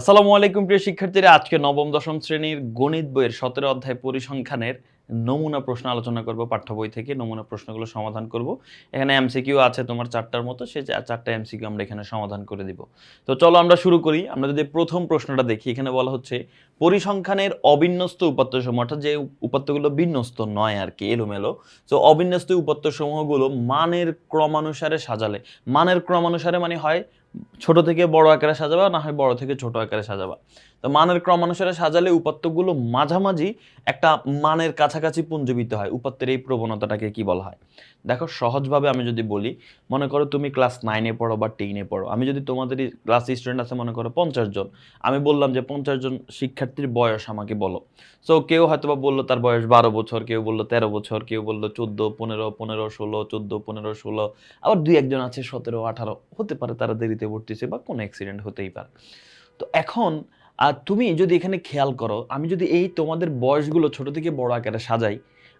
আসসালামু আলাইকুম প্রিয় শিক্ষার্থীরা, আজকে নবম, দশম শ্রেণির গণিত বইয়ের সতেরো অধ্যায় পরিসংখ্যানের নমুনা প্রশ্ন আলোচনা করব, পাঠ্য বই থেকে নমুনা প্রশ্নগুলো সমাধান করব। এখানে এমসিকিউ আছে তোমার চারটার মতো চা- চারটা এমসিকিউ আমরা এখানে সমাধান করে দিব। তো চলো আমরা শুরু করি, আমরা যদি প্রথম প্রশ্নটা দেখি, এখানে বলা হচ্ছে, পরিসংখ্যানের অবিন্যস্ত উপাত্তসমূহ, অর্থাৎ যে উপাত্তগুলো বিন্যস্ত নয় আর কি, এলোমেলো, তো অবিন্যস্ত উপাত্তসমূহগুলো মানের ক্রমানুসারে সাজালে। মানের ক্রমানুসারে মানে হয় ছোট থেকে বড় আকারে সাজাবা না হয় বড় থেকে ছোট আকারে সাজাবা। তো মানের ক্রমানুসারে সাজালে উপাত্তগুলো মাঝামাঝি একটা মানের কাছাকাছি পুঞ্জীবিত হয়। উপাত্তের এই প্রবণতাটাকে কি বলা হয়? দেখো, সহজভাবে আমি যদি বলি, মনে করো তুমি ক্লাস নাইনে পড়ো বা টেনে পড়ো। আমি যদি তোমাদের ক্লাস স্টুডেন্ট আছে, মনে করো পঞ্চাশ জন। আমি বললাম যে পঞ্চাশ জন শিক্ষার্থীর বয়স আমাকে বলো। সো কেউ হয়তো বা বলল তার বয়স বারো বছর, কেউ বলল তেরো বছর, কেউ বলল চোদ্দ, পনেরো পনেরো, ষোলো, চোদ্দ, পনেরো, ষোলো। আবার দুই একজন আছে, সতেরো, আঠারো। হতে পারে তারা দেরিতে ভর্তিছে বা কোনো অ্যাক্সিডেন্ট হতেই পারে। তো এখন আর তুমি যদি এখানে খেয়াল করো, আমি যদি এই তোমাদের বয়সগুলো ছোট থেকে বড় আকারে সাজাই,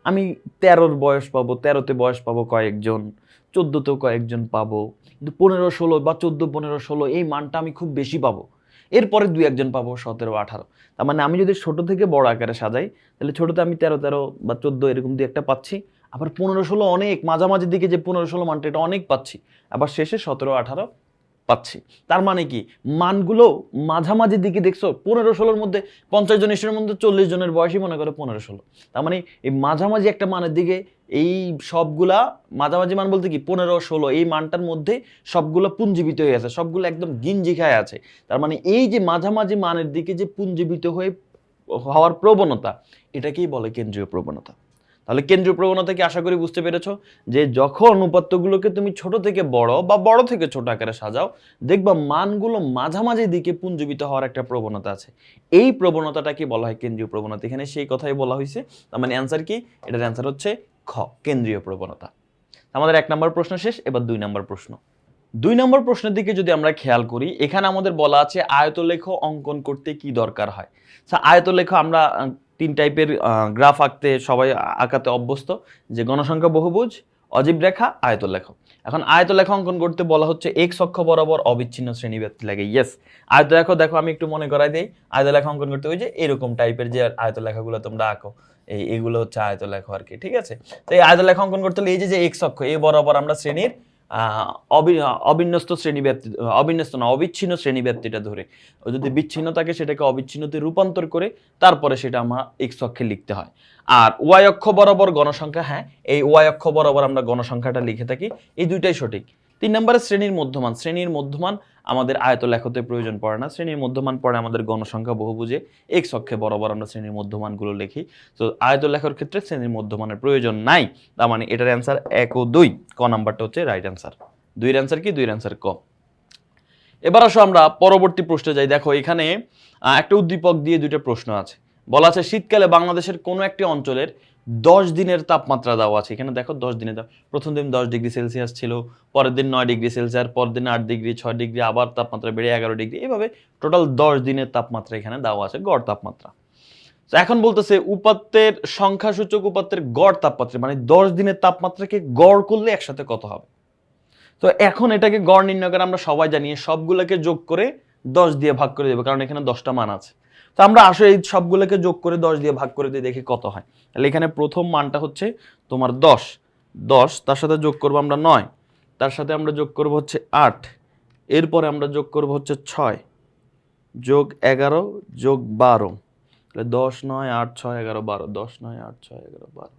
আমি তেরোর বয়স পাবো, তেরোতে বয়স পাবো কয়েকজন, চোদ্দোতেও কয়েকজন পাবো, কিন্তু পনেরো, ষোলো বা চোদ্দ, পনেরো, ষোলো এই মানটা আমি খুব বেশি পাবো। এরপরে দুই একজন পাবো সতেরো, আঠারো। তার মানে আমি যদি ছোট থেকে বড় আকারে সাজাই, তাহলে ছোটোতে আমি তেরো তেরো বা চোদ্দ এরকম দিয়ে একটা পাচ্ছি। আবার পনেরো, ষোলো অনেক, মাঝামাঝি দিকে যে পনেরো, ষোলো মানটা, এটা অনেক পাচ্ছি। আবার শেষে সতেরো, আঠারো পাচ্ছি। তার মানে কি? মানগুলো মাঝামাঝি দিকে দেখছ, পনেরো ষোলোর মধ্যে পঞ্চাশ জন স্টুডেন্টের মধ্যে চল্লিশ জনের বয়সই মনে করো পনেরো ষোলো। তার মানে এই মাঝামাঝি একটা মানের দিকে এই সবগুলা, মাঝামাঝি মান বলতে কি? পনেরো ষোলো, এই মানটার মধ্যে সবগুলো পুঞ্জীবিত হয়ে আছে, সবগুলো একদম গিঞ্জি খায় আছে। তার মানে এই যে মাঝামাঝি মানের দিকে যে পুঞ্জীবিত হয়ে হওয়ার প্রবণতা, এটাকেই বলে কেন্দ্রীয় প্রবণতা। তাহলে কেন্দ্রীয় প্রবণতা কি আশা করি বুঝতে পেরেছ যে যখন উপাত্তগুলোকে তুমি ছোট থেকে বড় বা বড় থেকে ছোট আকারে সাজাও, দেখবা মানগুলো মাঝামাঝি দিকে পুঞ্জীবিত হওয়ার একটা প্রবণতা আছে। এই প্রবণতাটাকে বলা হয় কেন্দ্রীয় প্রবণতা? এখানে সেই কথাই বলা হয়েছে তার মানে অ্যান্সার কি? এটার অ্যান্সার হচ্ছে খ, কেন্দ্রীয় প্রবণতা। আমাদের এক নম্বর প্রশ্ন শেষ, এবার দুই নম্বর প্রশ্ন। দুই নম্বর প্রশ্নের দিকে যদি আমরা খেয়াল করি, এখানে আমাদের বলা আছে আয়তলেখ অঙ্কন করতে কি দরকার হয়? আয়তলেখ আমরা তিন টাইপের গ্রাফ আঁকতে সবাই আঁকাতে অভ্যস্ত। যে গণসংখ্যা বহুভুজ, অজীব রেখা আয়তলেখ এখন আয়তলেখ অঙ্কন করতে বলা হচ্ছে এক অক্ষ বরাবর অবিচ্ছিন্ন শ্রেণীব্যাপ্তি লাগে। ইয়েস আয়তলেখ দেখো, আমি একটু মনে করাই দিই। আয়তলেখ অঙ্কন করতে ওই যে এরকম টাইপের যে আয়তলেখাগুলো তোমরা আঁকো। এই, এগুলো হচ্ছে আয়তলেখ আর কি, ঠিক আছে? তো এই আয়তলেখ অঙ্কন করতে হলে এই যে এক্স অক্ষ এই বরাবর আমরা শ্রেণির অবিন্যস্ত শ্রেণি ব্যক্তি, অবিন্যস্ত না, অবিচ্ছিন্ন শ্রেণি ব্যক্তিটা ধরে। যদি বিচ্ছিন্ন থাকে সেটাকে অবিচ্ছিন্নতে রূপান্তর করে, তারপরে সেটা আমার এক্স অক্ষে লিখতে হয়। আর ওয়াই অক্ষ বরাবর গণসংখ্যা হ্যাঁ এই ওয়াই অক্ষ বরাবর আমরা গণসংখ্যাটা লিখে থাকি, এই দুইটাই সঠিক। তিন নম্বরে শ্রেণির মধ্যমান। শ্রেণির মধ্যমান আমাদের আয়ত লেখতে প্রয়োজন পড়ে না। শ্রেণির মধ্যমান পড়ে আমাদের গণসংখ্যা বহুভুজে। এক্স অক্ষে বরাবর আমরা শ্রেণির মধ্যমানগুলো লিখি। তো আয়ত লেখার ক্ষেত্রে শ্রেণির মধ্যমানের প্রয়োজন নাই। তার মানে এটার অ্যান্সার এক ও দুই। ক নাম্বারটা হচ্ছে রাইট অ্যান্সার দুইয়ের অ্যান্সার কি? দুইয়ের অ্যান্সার ক। এবার আসো আমরা পরবর্তী প্রশ্নে যাই। দেখো, এখানে একটা উদ্দীপক দিয়ে দুইটা প্রশ্ন আছে। বলা আছে, শীতকালে বাংলাদেশের কোনো একটি অঞ্চলের দশ দিনের তাপমাত্রা দেওয়া আছে। এখানে দেখো দশ দিনের তাপ প্রথম দিন দশ ডিগ্রি সেলসিয়াস ছিল, পরের দিন নয় ডিগ্রি সেলসিয়াস, পরের দিন আট ডিগ্রি, ছয় ডিগ্রি, আবার তাপমাত্রা বেড়ে এগারো ডিগ্রি। এভাবে টোটাল দশ দিনের তাপমাত্রা এখানে দেওয়া আছে, গড় তাপমাত্রা। তো এখন বলতেছে উপাত্তের সংখ্যাসূচক উপাত্তের গড় তাপমাত্রা মানে দশ দিনের তাপমাত্রাকে গড় করলে একসাথে কত হবে? তো এখন এটাকে গড় নির্ণয় করে আমরা সবাই জানি, সবগুলোকে যোগ করে দশ দিয়ে ভাগ করে দেবো, কারণ এখানে দশটা মান আছে। তো আমরা আসলে এই সবগুলোকে যোগ করে দশ দিয়ে ভাগ করে দিয়ে দেখি কত হয়। তাহলে এখানে প্রথম মানটা হচ্ছে তোমার দশ। দশ, তার সাথে যোগ করব আমরা নয়। তার সাথে আমরা যোগ করব হচ্ছে আট। এরপরে আমরা যোগ করব হচ্ছে ছয়। যোগ এগারো, যোগ বারো। তাহলে দশ নয়, আট, ছয়, এগারো, বারো। দশ নয়, আট, ছয়, এগারো, বারো।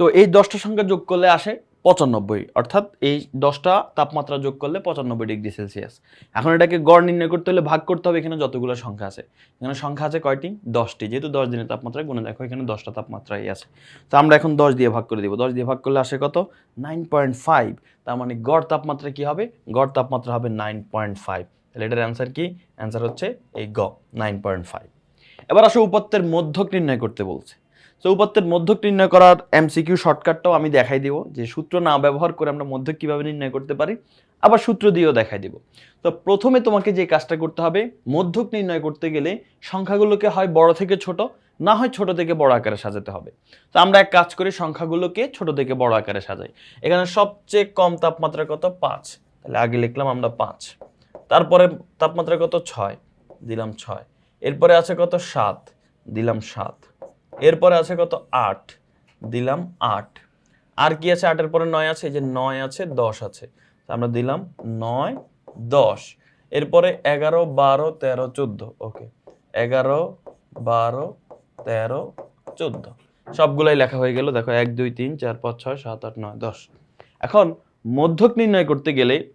তো এই দশটা সংখ্যা যোগ করলে আসে পঁচানব্বই, অর্থাৎ এই দশটা তাপমাত্রা যোগ করলে পঁচানব্বই ডিগ্রি সেলসিয়াস। এখন এটাকে গড় নির্ণয় করতে হলে ভাগ করতে হবে এখানে যতগুলো সংখ্যা আছে। এখানে সংখ্যা আছে কয়টি? দশটি। যেহেতু দশ দিনের তাপমাত্রা গুণে দেখো এখানে দশটা তাপমাত্রাই আছে। তো আমরা এখন দশ দিয়ে ভাগ করে দিব। দশ দিয়ে ভাগ করলে আসে কত? Nine point five. তার মানে গড় তাপমাত্রা কি হবে? গড় তাপমাত্রা হবে নাইন পয়েন্ট ফাইভ। তাহলে এটার অ্যান্সার কি? অ্যান্সার হচ্ছে এই গ, নাইন পয়েন্ট ফাইভ। এবার আসো উপাত্তের মধ্যক নির্ণয় করতে বলছে। তো উপাত্তের মধ্যক নির্ণয় করার এমসিকিউ শর্টকাটটাও আমি দেখাই দিব, যে সূত্র না ব্যবহার করে আমরা মধ্যক কীভাবে নির্ণয় করতে পারি, আবার সূত্র দিয়েও দেখাই দিব। তো প্রথমে তোমাকে যে কাজটা করতে হবে, মধ্যক নির্ণয় করতে গেলে সংখ্যাগুলোকে হয় বড় থেকে ছোট, না হয় ছোট থেকে বড় আকারে সাজাতে হবে। তো আমরা এক কাজ করি, সংখ্যাগুলোকে ছোট থেকে বড় আকারে সাজাই। এখানে সবচেয়ে কম তাপমাত্রা কত? পাঁচ। তাহলে আগে লিখলাম আমরা পাঁচ। তারপরে তাপমাত্রা কত? ছয়। দিলাম ছয়। এরপরে আছে কত? সাত। দিলাম সাত। এরপরে আছে কত? আট। দিলাম আট। আর কি আছে? আটের পরে নয় আছে? এই যে নয় আছে, দশ আছে। আমরা দিলাম নয়, দশ। এরপরে এগারো, বারো, তেরো, চোদ্দ। ওকে। এগারো, বারো, তেরো, চোদ্দ। সবগুলাই লেখা হয়ে গেল। দেখো, এক, দুই, তিন, চার, পাঁচ, ছয়, সাত, আট, নয়, দশ। এখন মধ্যক নির্ণয় করতে গেলে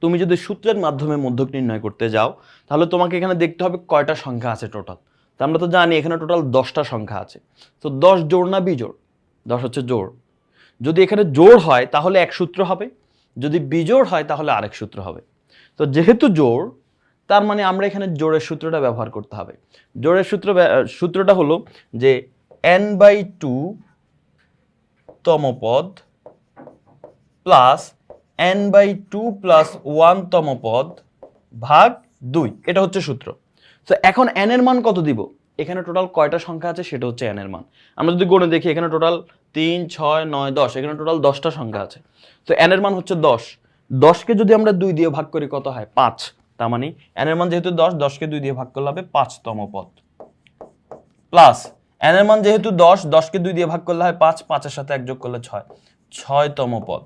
তুমি যদি সূত্রের মাধ্যমে মধ্যক নির্ণয় করতে যাও, তাহলে তোমাকে এখানে দেখতে হবে কয়টা সংখ্যা আছে টোটাল। তা আমরা তো জানি এখানে টোটাল দশটা সংখ্যা আছে। তো দশ জোড় না বিজোড় দশ হচ্ছে জোড়। যদি এখানে জোড় হয়, তাহলে এক সূত্র হবে। যদি বিজোড় হয়, তাহলে আরেক সূত্র হবে। তো যেহেতু জোড়, তার মানে আমরা এখানে জোড়ের সূত্রটা ব্যবহার করতে হবে। জোড়ের সূত্র সূত্রটা হলো যে এন বাই টু তম পদ plus n by two plus one তম পদ ভাগ দুই। এটা হচ্ছে সূত্র। তো এখন এন এর মান কত দিব? এখানে টোটাল কয়টা সংখ্যা আছে? সেটা হচ্ছে এন এর মান। আমরা যদি গণে দেখি, এখানে টোটাল তিন, ছয়, নয়, দশ, এখানে টোটাল দশটা সংখ্যা আছে। তো এন এর মান হচ্ছে দশ। দশকে যদি আমরা দুই দিয়ে ভাগ করি, কত হয়? পাঁচ। তার মানে এন এর মান যেহেতু দশ, দশকে দুই দিয়ে ভাগ করলে হবে পাঁচতম পদ। প্লাস এন এর মান যেহেতু দশ, দশকে দুই দিয়ে ভাগ করলে হয় পাঁচ, পাঁচের সাথে এক যোগ করলে ছয়। ছয়তম পদ।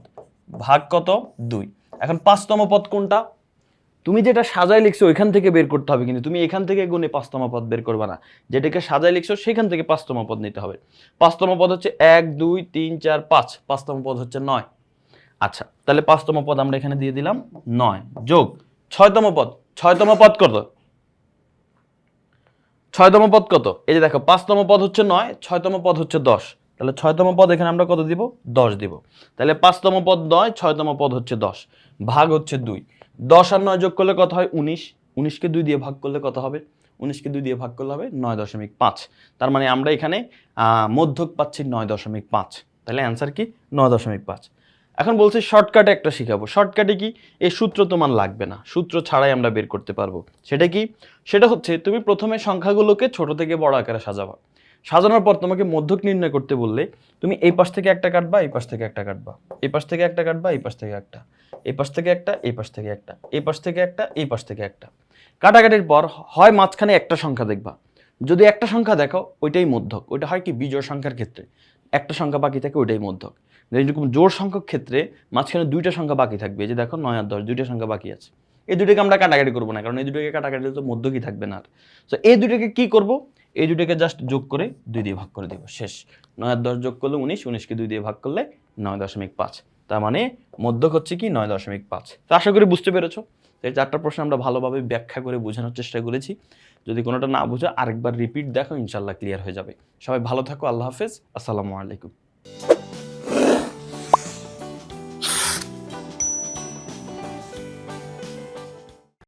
ভাগ কত? দুই। এখন পাঁচতম পদ কোনটা? তুমি যেটা সাজায় লিখছো, ওইখান থেকে বের করতে হবে কিন্তু। তুমি এখান থেকে গুণে পাঁচতম পদ বের করবে না। যেটাকে সাজায় লিখছো, সেখান থেকে পাঁচতম পদ নিতে হবে। পাঁচতম পদ হচ্ছে এক, দুই, তিন, চার, পাঁচ। পাঁচতম পদ হচ্ছে নয়। আচ্ছা তাহলে পাঁচতম পদ আমরা এখানে দিয়ে দিলাম নয়। যোগ, ছয়তম পদ। ছয়তম পদ কত? ছয়তম পদ কত? এই যে দেখো, পাঁচতম পদ হচ্ছে নয়, ছয়তম পদ হচ্ছে দশ। তাহলে ছয়তম পদ এখানে আমরা কত দিব? দশ দিব। তাহলে পাঁচতম পদ নয়, ছয়তম পদ হচ্ছে দশ। ভাগ হচ্ছে দুই। দশ আর নয় যোগ করলে কত হয়? উনিশ। উনিশকে দুই দিয়ে ভাগ করলে কত হবে? উনিশকে দুই দিয়ে ভাগ করলে হবে নয় দশমিক পাঁচ। তার মানে আমরা এখানে মধ্যক পাচ্ছি নয় দশমিক পাঁচ। তাহলে অ্যান্সার কি? নয় দশমিক পাঁচ। এখন বলছি শর্টকাটে একটা শিখাবো। শর্টকাটে কি? এই সূত্র তোমার লাগবে না। সূত্র ছাড়াই আমরা বের করতে পারব। সেটা কি? সেটা হচ্ছে তুমি প্রথমে সংখ্যাগুলোকে ছোট থেকে বড় আকারে সাজাবা। সাজানোর পর তোমাকে মধ্যক নির্ণয় করতে বললে, তুমি এই পাশ থেকে একটা কাটবা, এই পাশ থেকে একটা কাটবা। এই পাশ থেকে একটা কাটবা, এই পাশ থেকে একটা। এই পাশ থেকে একটা, এই পাশ থেকে একটা। এই পাশ থেকে একটা, এই পাশ থেকে একটা। কাটাকাটির পর হয় মাঝখানে একটা সংখ্যা দেখবা। যদি একটা সংখ্যা দেখো, ওইটাই মধ্যক। ওইটা হয় কি বিজোড় সংখ্যার ক্ষেত্রে। একটা সংখ্যা বাকি থাকে, ওইটাই মধ্যক। এরকম জোর সংখ্যক ক্ষেত্রে মাঝখানে দুইটা সংখ্যা বাকি থাকবে। যে দেখো নয় আর দশ, দুইটা সংখ্যা বাকি আছে। এই দুটোকে আমরা কাটাকাটি করব না, কারণ এই দুটোকে কাটাকাটি তো মধ্যকই থাকবে না আর। তো এই দুটোকে কী করব? এই দুটোকে জাস্ট যোগ করে দুই দিয়ে ভাগ করে দেব। শেষ। নয় দশ যোগ করলে উনিশ, উনিশকে দুই দিয়ে ভাগ করলে নয় দশমিক পাঁচ। তার মানে মধ্যক হচ্ছে কি? নয় দশমিক পাঁচ। তো আশা করি বুঝতে পেরেছ। এই চারটা প্রশ্ন আমরা ভালোভাবে ব্যাখ্যা করে বোঝানোর চেষ্টা করেছি। যদি কোনোটা না বুঝো, আরেকবার রিপিট দেখো ইনশাল্লাহ ক্লিয়ার হয়ে যাবে। সবাই ভালো থাকো, আল্লাহ হাফেজ। আসসালামু আলাইকুম।